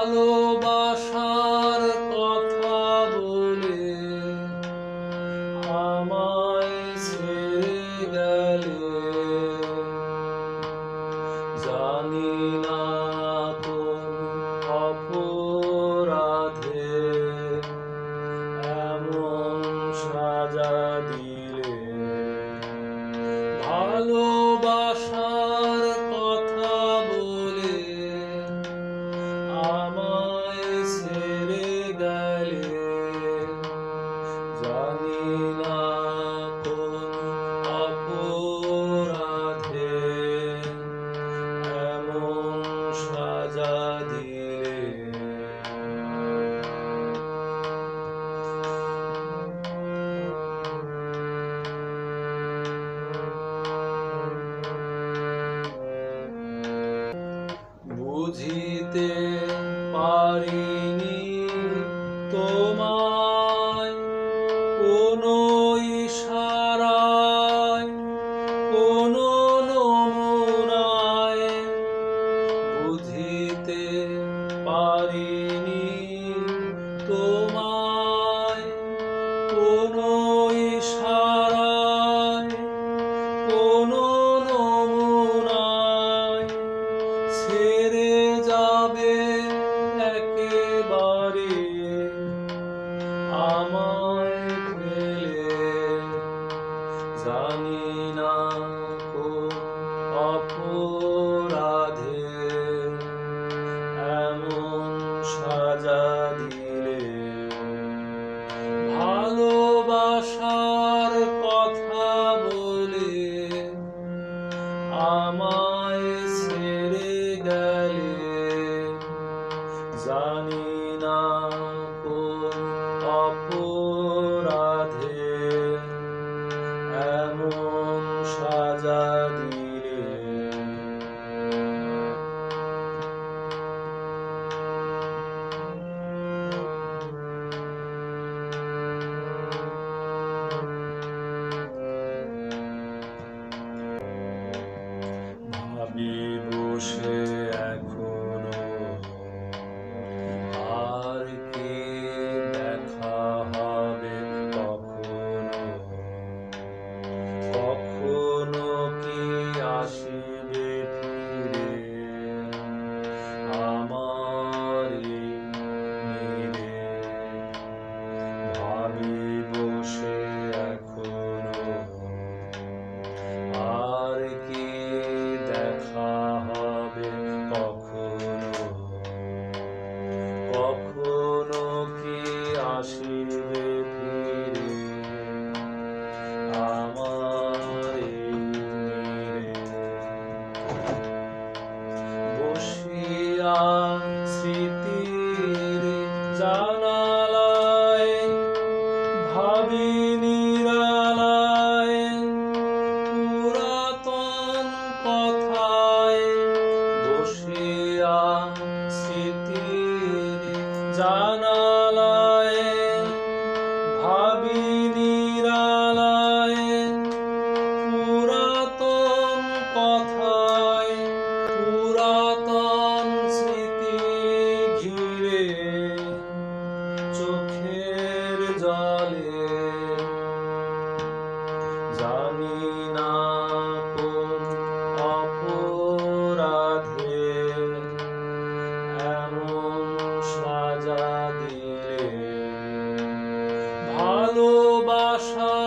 Paulo! ভুলিতে পারিনি তোমায়। কোনো ইশারায় কোনো নমুনায় বুঝিতে পারিনি আমায় জানি সাজা দিলে কথা বলে আমায় ছেড়ে গেলে জানি তীরে বসে কখনো কি আসিবে ফিরে? আমার Oh.